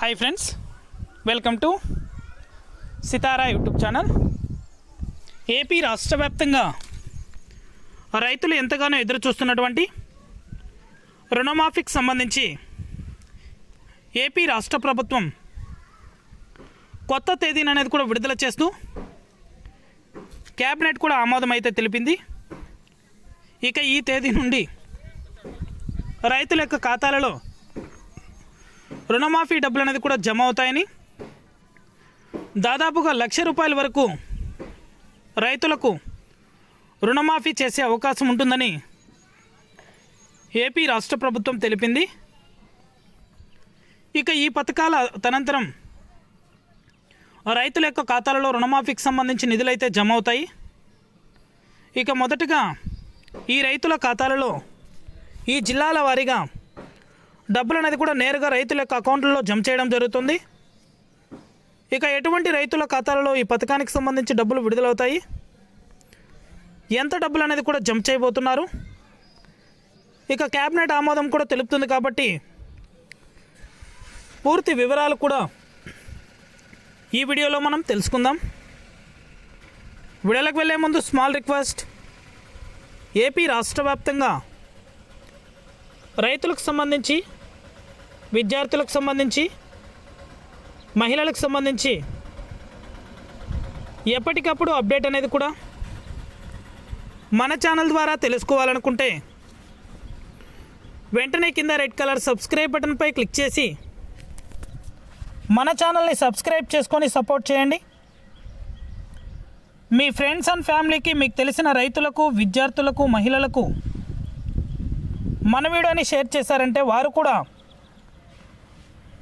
Hi friends welcome to Sitara YouTube channel AP రాష్ట్ర వ్యాప్తంగా రైతులు ఎంతగానో ఎదురు చూస్తున్నటువంటి రుణమాఫీకి సంబంధించి ఏపీ రాష్ట్ర ప్రభుత్వం కొత్త తేదీని అనేది కూడా విడుదల చేస్తూ క్యాబినెట్ కూడా ఆమోదం అయితే తెలిపింది. ఇక ఈ తేదీ నుండి రైతుల యొక్క ఖాతాలలో రుణమాఫీ డబ్బులు అనేది కూడా జమ అవుతాయని. దాదాపుగా లక్ష రూపాయల వరకు రైతులకు రుణమాఫీ చేసే అవకాశం ఉంటుందని ఏపీ రాష్ట్ర ప్రభుత్వం తెలిపింది. ఇక ఈ పథకాల తనంతరం రైతుల యొక్క ఖాతాలలో రుణమాఫీకి సంబంధించి నిధులైతే జమ అవుతాయి. ఇక మొదటగా ఈ రైతుల ఖాతాలలో ఈ జిల్లాల వారీగా డబ్బులు అనేది కూడా నేరుగా రైతుల యొక్క అకౌంట్లలో జమ చేయడం జరుగుతుంది. ఇక ఎటువంటి రైతుల ఖాతాలలో ఈ పథకానికి సంబంధించి డబ్బులు విడుదలవుతాయి? ఎంత డబ్బులు అనేది కూడా జమ చేయబోతున్నారు? ఇక క్యాబినెట్ ఆమోదం కూడా తెలుపుతుంది కాబట్టి పూర్తి వివరాలు కూడా ఈ వీడియోలో మనం తెలుసుకుందాం. వీడియోలకు వెళ్ళే ముందు స్మాల్ రిక్వెస్ట్. ఏపీ రాష్ట్ర వ్యాప్తంగా రైతులకు సంబంధించి విద్యార్థులకు సంబంధించి మహిళలకు సంబంధించి ఎప్పటికప్పుడు అప్డేట్ అనేది కూడా మన ఛానల్ ద్వారా తెలుసుకోవాలనుకుంటే వెంటనే కింద రెడ్ కలర్ సబ్స్క్రైబ్ బటన్పై క్లిక్ చేసి మన ఛానల్ని సబ్స్క్రైబ్ చేసుకొని సపోర్ట్ చేయండి. మీ ఫ్రెండ్స్ అండ్ ఫ్యామిలీకి మీకు తెలిసిన రైతులకు విద్యార్థులకు మహిళలకు మన వీడియోని షేర్ చేశారంటే వారు కూడా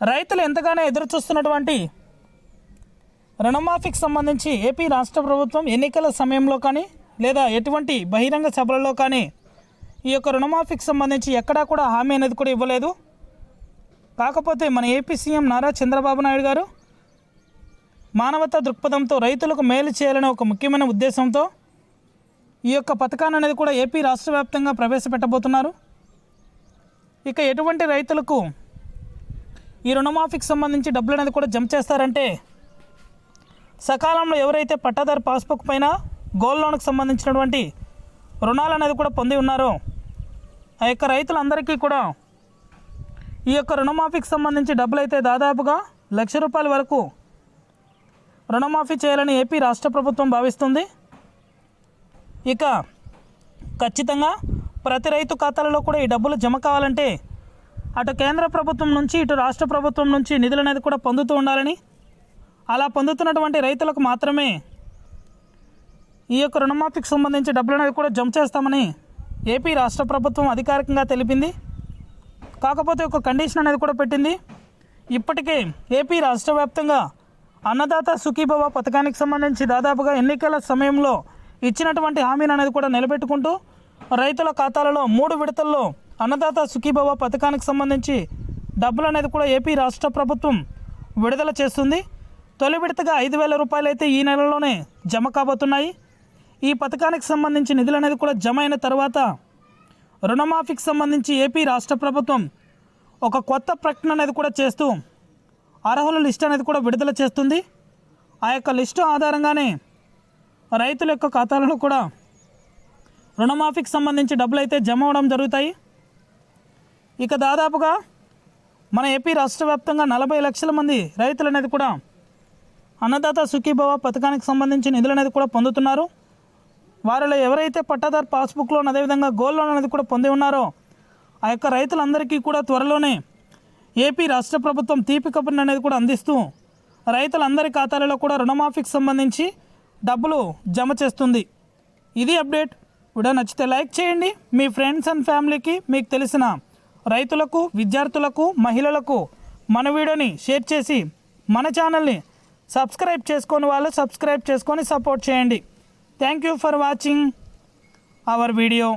రైతులు ఎంతగానో ఎదురు చూస్తున్నటువంటి రుణమాఫీకి సంబంధించి ఏపీ రాష్ట్ర ప్రభుత్వం ఎన్నికల సమయంలో కానీ లేదా ఎటువంటి బహిరంగ సభలలో కానీ ఈ యొక్క రుణమాఫీకి సంబంధించి ఎక్కడా కూడా హామీ అనేది కూడా ఇవ్వలేదు. కాకపోతే మన ఏపీ సీఎం నారా చంద్రబాబు నాయుడు గారు మానవతా దృక్పథంతో రైతులకు మేలు చేయాలనే ఒక ముఖ్యమైన ఉద్దేశంతో ఈ యొక్క పథకాన్ని అనేది కూడా ఏపీ రాష్ట్ర వ్యాప్తంగా ప్రవేశపెట్టబోతున్నారు. ఇక ఎటువంటి రైతులకు ఈ రుణమాఫీకి సంబంధించి డబ్బులు అనేది కూడా జమ చేస్తారంటే సకాలంలో ఎవరైతే పట్టాదారు పాస్బుక్ పైన గోల్డ్ లోన్కి సంబంధించినటువంటి రుణాలు అనేది కూడా పొంది ఉన్నారో ఆ యొక్క రైతులందరికీ కూడా ఈ యొక్క రుణమాఫీకి సంబంధించి డబ్బులు అయితే దాదాపుగా లక్ష రూపాయల వరకు రుణమాఫీ చేయాలని ఏపీ రాష్ట్ర ప్రభుత్వం భావిస్తుంది. ఇక ఖచ్చితంగా ప్రతి రైతు ఖాతాలలో కూడా ఈ డబ్బులు జమ కావాలంటే అటు కేంద్ర ప్రభుత్వం నుంచి ఇటు రాష్ట్ర ప్రభుత్వం నుంచి నిధులు అనేది కూడా పొందుతూ ఉండాలని అలా పొందుతున్నటువంటి రైతులకు మాత్రమే ఈ యొక్క రుణమాఫీకి సంబంధించి డబ్బులు అనేది కూడా జమ చేస్తామని ఏపీ రాష్ట్ర ప్రభుత్వం అధికారికంగా తెలిపింది. కాకపోతే ఒక కండిషన్ అనేది కూడా పెట్టింది. ఇప్పటికే ఏపీ రాష్ట్ర వ్యాప్తంగా అన్నదాత సుఖీభవ పథకానికి సంబంధించి దాదాపుగా ఎన్నికల సమయంలో ఇచ్చినటువంటి హామీని అనేది కూడా నిలబెట్టుకుంటూ రైతుల ఖాతాలలో మూడు విడతల్లో అన్నదాత సుఖీభవ పథకానికి సంబంధించి డబ్బులు అనేది కూడా ఏపీ రాష్ట్ర ప్రభుత్వం విడుదల చేస్తుంది. తొలి విడతగా ఐదు వేల రూపాయలు అయితే ఈ నెలలోనే జమ కాబోతున్నాయి. ఈ పథకానికి సంబంధించి నిధులు అనేది కూడా జమ అయిన తర్వాత రుణమాఫీకి సంబంధించి ఏపీ రాష్ట్ర ప్రభుత్వం ఒక కొత్త ప్రకటన అనేది కూడా చేస్తూ అర్హుల లిస్ట్ అనేది కూడా విడుదల చేస్తుంది. ఆ యొక్క లిస్టు ఆధారంగానే రైతుల యొక్క ఖాతాలలో కూడా రుణమాఫీకి సంబంధించి డబ్బులు అయితే జమ అవడం జరుగుతాయి. ఇక దాదాపుగా మన ఏపీ రాష్ట్ర వ్యాప్తంగా నలభై లక్షల మంది రైతులు అనేది కూడా అన్నదాత సుఖీభవ పథకానికి సంబంధించి నిధులు అనేది కూడా పొందుతున్నారు. వారిలో ఎవరైతే పట్టాదారు పాస్బుక్ లోన్ అదేవిధంగా గోల్డ్ లోన్ అనేది కూడా పొంది ఉన్నారో ఆ యొక్క రైతులందరికీ కూడా త్వరలోనే ఏపీ రాష్ట్ర ప్రభుత్వం తీపి కబుర్ని అనేది కూడా అందిస్తూ రైతులందరి ఖాతాలలో కూడా రుణమాఫీకి సంబంధించి డబ్బులు జమ చేస్తుంది. ఇది అప్డేట్. వీడియో నచ్చితే లైక్ చేయండి. మీ ఫ్రెండ్స్ అండ్ ఫ్యామిలీకి మీకు తెలిసిన రైతులకు విద్యార్థులకు మహిళలకు మన వీడియోని షేర్ చేసి మన ఛానల్ని సబ్స్క్రైబ్ చేసుకొని వాళ్ళు సబ్స్క్రైబ్ చేసుకొని సపోర్ట్ చేయండి. Thank you for watching our video